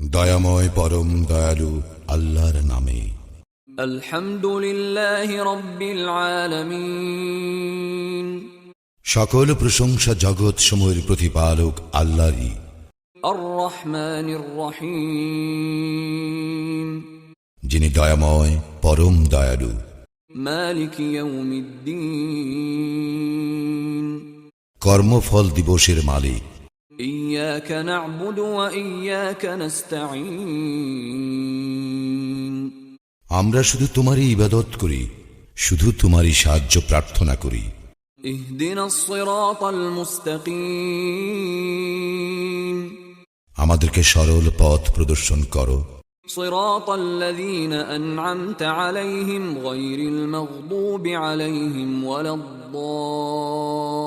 দয়াময় পরম দয়ালু আল্লাহর নামে। সকল প্রশংসা জগৎ সময়ের প্রতিপালক আল্লাহরই। যিনি দয়াময় পরম দয়ালু। মালিক ইয়ৌমিদ্দিন কর্মফল দিবসের মালিক إياك نعبد وإياك نستعين আমরা শুধু তোমারই ইবাদত করি শুধু তোমারই সাহায্য প্রার্থনা করি اهدنا الصراط المستقيم আমাদেরকে সরল পথ প্রদর্শন করো صراط الذين أنعمت عليهم غير المغضوب عليهم ولا الضالين